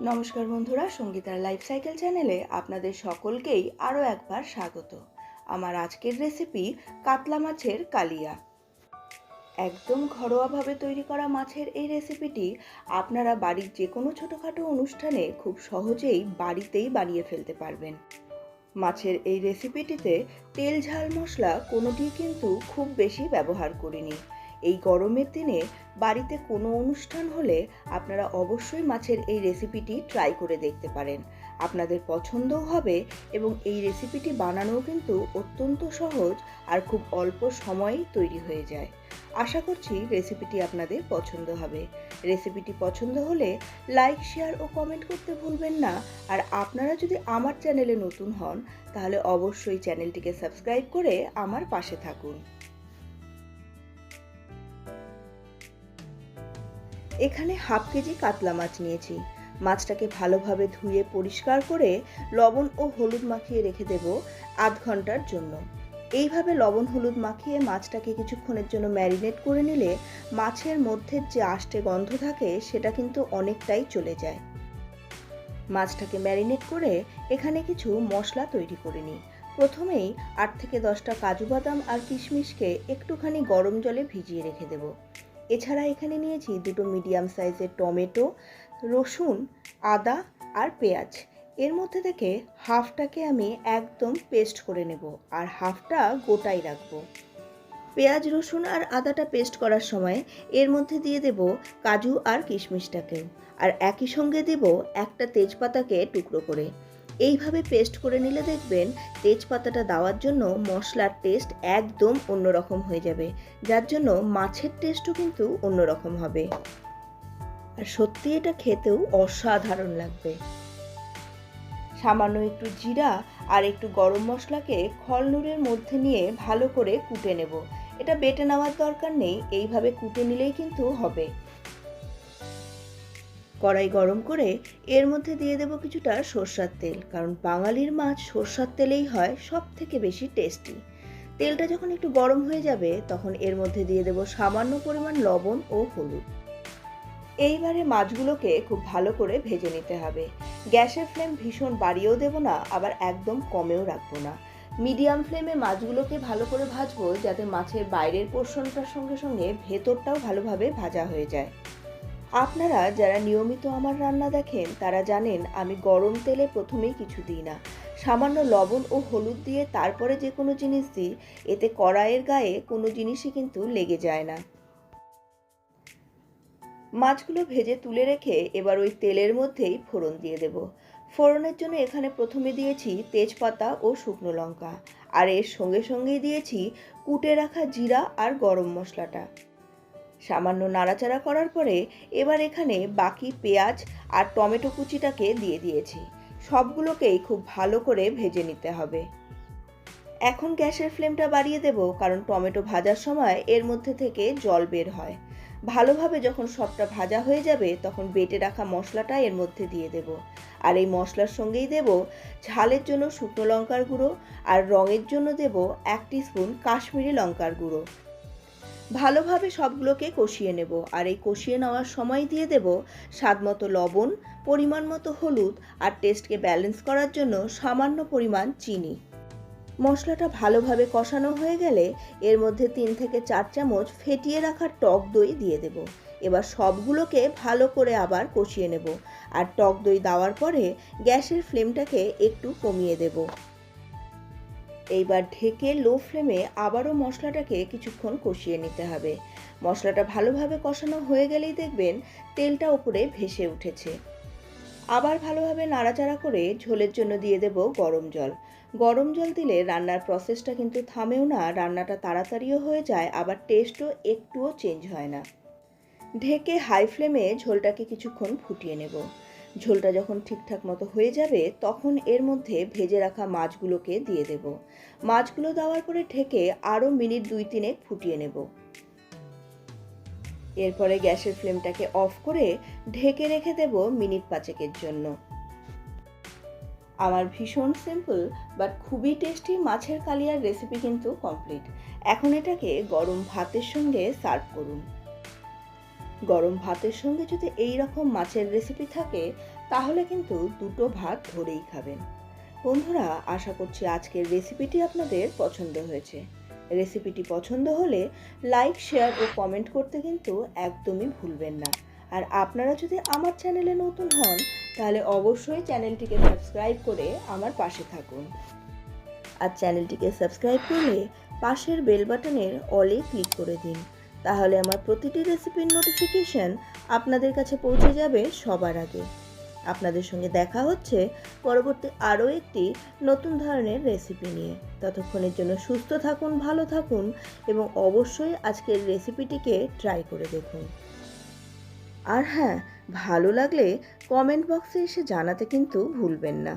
নমস্কার বন্ধুরা, সঙ্গীতার life cycle চ্যানেলে আপনাদের সকলকেই আরও একবার স্বাগত। আমার আজকের রেসিপি কাতলা মাছের কালিয়া। একদম ঘরোয়াভাবে তৈরি করা মাছের এই রেসিপিটি আপনারা বাড়ির যে কোনো ছোটোখাটো অনুষ্ঠানে খুব সহজেই বাড়িতেই বানিয়ে ফেলতে পারবেন। মাছের এই রেসিপিটিতে তেল, ঝাল, মশলা কোনোটি কিন্তু খুব বেশি ব্যবহার করিনি। এই গরমের দিনে বাড়িতে কোনো অনুষ্ঠান হলে আপনারা অবশ্যই মাছের এই রেসিপিটি ট্রাই করে দেখতে পারেন। আপনাদের পছন্দও হবে এবং এই রেসিপিটি বানানোও কিন্তু অত্যন্ত সহজ আর খুব অল্প সময়েই তৈরি হয়ে যায়। আশা করছি রেসিপিটি আপনাদের পছন্দ হবে। রেসিপিটি পছন্দ হলে লাইক শেয়ার ও কমেন্ট করতে ভুলবেন না। আর আপনারা যদি আমার চ্যানেলে নতুন হন, তাহলে অবশ্যই চ্যানেলটিকে সাবস্ক্রাইব করে আমার পাশে থাকুন। এখানে হাফ কেজি কাতলা মাছ নিয়েছি। মাছটাকে ভালোভাবে ধুয়ে পরিষ্কার করে লবণ ও হলুদ মাখিয়ে রেখে দেব আধ ঘণ্টার জন্য। এইভাবে লবণ হলুদ মাখিয়ে মাছটাকে কিছুক্ষণের জন্য ম্যারিনেট করে নিলে মাছের মধ্যে যে আষ্টে গন্ধ থাকে সেটা কিন্তু অনেকটাই চলে যায়। মাছটাকে ম্যারিনেট করে এখানে কিছু মশলা তৈরি করে নিই। প্রথমেই আট থেকে দশটা কাজু বাদাম আর কিশমিশকে একটুখানি গরম জলে ভিজিয়ে রেখে দেবো। এছাড়া এখানে নিয়েছি দুটো মিডিয়াম সাইজের টমেটো, রসুন, আদা আর পেঁয়াজ। এর মধ্যে থেকে হাফটাকে আমি একদম পেস্ট করে নেব আর হাফটা গোটাই রাখব। পেঁয়াজ, রসুন আর আদাটা পেস্ট করার সময় এর মধ্যে দিয়ে দেব কাজু আর কিশমিশটাকেও। আর একই সঙ্গে দেব একটা তেজপাতাকে টুকরো করে। এইভাবে পেস্ট করে নিলে দেখবেন তেজপাতাটা দেওয়ার জন্য মশলার টেস্ট একদম অন্যরকম হয়ে যাবে। যার জন্য মাছের টেস্টও কিন্তু অন্যরকম হবে। আর সত্যি এটা খেতেও অসাধারণ লাগবে। সামান্য একটু জিরা আর একটু গরম মশলাকে খলনুরের মধ্যে নিয়ে ভালো করে কুটে নেব। এটা বেটে নেওয়ার দরকার নেই, এইভাবে কুটে নিলেই কিন্তু হবে। কড়াই গরম করে এর মধ্যে দিয়ে দেব কিছুটা সর্ষার তেল, কারণ বাঙালির মাছ সর্ষার তেলেই হয় সব থেকে বেশি টেস্টি তেলটা যখন একটু গরম হয়ে যাবে, তখন এর মধ্যে দিয়ে দেব সামান্য পরিমাণ লবণ ও হলুদ। এইবারে মাছগুলোকে খুব ভালো করে ভেজে নিতে হবে। গ্যাসের ফ্লেম ভীষণ বাড়িয়েও দেব না, আবার একদম কমেও রাখব না। মিডিয়াম ফ্লেমে মাছগুলোকে ভালো করে ভাজবো, যাতে মাছের বাইরের পোর্শনটার সঙ্গে সঙ্গে ভেতরটাও ভালোভাবে ভাজা হয়ে যায়। আপনারা যারা নিয়মিত আমার রান্না দেখেন, তারা জানেন আমি গরম তেলে প্রথমেই কিছু দিই না। সামান্য লবণ ও হলুদ দিয়ে তারপরে যে কোনো জিনিস দিই, এতে কড়াইয়ের গায়ে কোনো জিনিসই কিন্তু লেগে যায় না। মাছগুলো ভেজে তুলে রেখে এবার ওই তেলের মধ্যেই ফোড়ন দিয়ে দেব। ফোড়নের জন্য এখানে প্রথমে দিয়েছি তেজপাতা ও শুকনো লঙ্কা, আর এর সঙ্গে সঙ্গেই দিয়েছি কুটে রাখা জিরা আর গরম মশলাটা। সামান্য নাড়াচাড়া করার পরে এবার এখানে বাকি পেঁয়াজ আর টমেটো কুচিটাকে দিয়ে দিয়েছি। সবগুলোকেই খুব ভালো করে ভেজে নিতে হবে। এখন গ্যাসের ফ্লেমটা বাড়িয়ে দেব কারণ টমেটো ভাজার সময় এর মধ্যে থেকে জল বের হয়। ভালোভাবে যখন সবটা ভাজা হয়ে যাবে তখন বেটে রাখা মশলাটা এর মধ্যে দিয়ে দেব। আর এই মশলার সঙ্গেই দেব ঝালের জন্য শুকনো লঙ্কার গুঁড়ো আর রঙের জন্য দেব এক স্পুন কাশ্মীরি লঙ্কার গুঁড়ো। ভালোভাবে সবগুলোকে কষিয়ে নেব। আর এই কষিয়ে নেওয়ার সময় দিয়ে দেব স্বাদ মতো লবণ, পরিমাণ মতো হলুদ আর টেস্টকে ব্যালেন্স করার জন্য সামান্য পরিমাণ চিনি। মশলাটা ভালোভাবে কষানো হয়ে গেলে এর মধ্যে তিন থেকে চার চামচ ফেটিয়ে রাখা টক দই দিয়ে দেব। এবার সবগুলোকে ভালো করে আবার কষিয়ে নেব। আর টক দই দেওয়ার পরে গ্যাসের ফ্লেমটাকে একটু কমিয়ে দেবো। এইবার ঢেকে লো ফ্লেমে আবারও মশলাটাকে কিছুক্ষণ কষিয়ে নিতে হবে। মশলাটা ভালোভাবে কষানো হয়ে গেলেই দেখবেন তেলটা উপরে ভেসে উঠেছে। আবার ভালোভাবে নাড়াচাড়া করে ঝোলের জন্য দিয়ে দেব গরম জল। গরম জল দিলে রান্নার প্রসেসটা কিন্তু থামেও না, রান্নাটা তাড়াতাড়িও হয়ে যায়, আবার টেস্টও একটুও চেঞ্জ হয় না। ঢেকে হাই ফ্লেমে ঝোলটাকে কিছুক্ষণ ফুটিয়ে নেব। ঝোলটা যখন ঠিকঠাক মতো হয়ে যাবে, তখন এর মধ্যে ভেজে রাখা মাছগুলোকে দিয়ে দেব। মাছগুলো দেওয়ার পরে ঢেকে আরও মিনিট দুই তিনেক ফুটিয়ে নেব। এরপরে গ্যাসের ফ্লেমটাকে অফ করে ঢেকে রেখে দেব মিনিট পাঁচেকের জন্য। আমার ভীষণ সিম্পল বাট খুবই টেস্টি মাছের কালিয়ার রেসিপি কিন্তু কমপ্লিট। এখন এটাকে গরম ভাতের সঙ্গে সার্ভ করুন। গরম ভাতের সঙ্গে যদি এই রকম মাছের রেসিপি থাকে, তাহলে কিন্তু দুটো ভাত ধরেই খাবেন। বন্ধুরা, আশা করছি আজকের রেসিপিটি আপনাদের পছন্দ হয়েছে। রেসিপিটি পছন্দ হলে লাইক শেয়ার ও কমেন্ট করতে কিন্তু একদমই ভুলবেন না। আর আপনারা যদি আমার চ্যানেলে নতুন হন, তাহলে অবশ্যই চ্যানেলটিকে সাবস্ক্রাইব করে আমার পাশে থাকুন। আর চ্যানেলটিকে সাবস্ক্রাইব করলে পাশের বেল বাটনের অলে ক্লিক করে দিন। তাহলে আমার প্রতিটি রেসিপির নোটিফিকেশন আপনাদের কাছে পৌঁছে যাবে সবার আগে। আপনাদের সঙ্গে দেখা হচ্ছে পরবর্তী আরও একটি নতুন ধরনের রেসিপি নিয়ে। ততক্ষণের জন্য সুস্থ থাকুন, ভালো থাকুন এবং অবশ্যই আজকের রেসিপিটিকে ট্রাই করে দেখুন। আর হ্যাঁ ভালো লাগলে কমেন্ট বক্সে এসে জানাতে কিন্তু ভুলবেন না।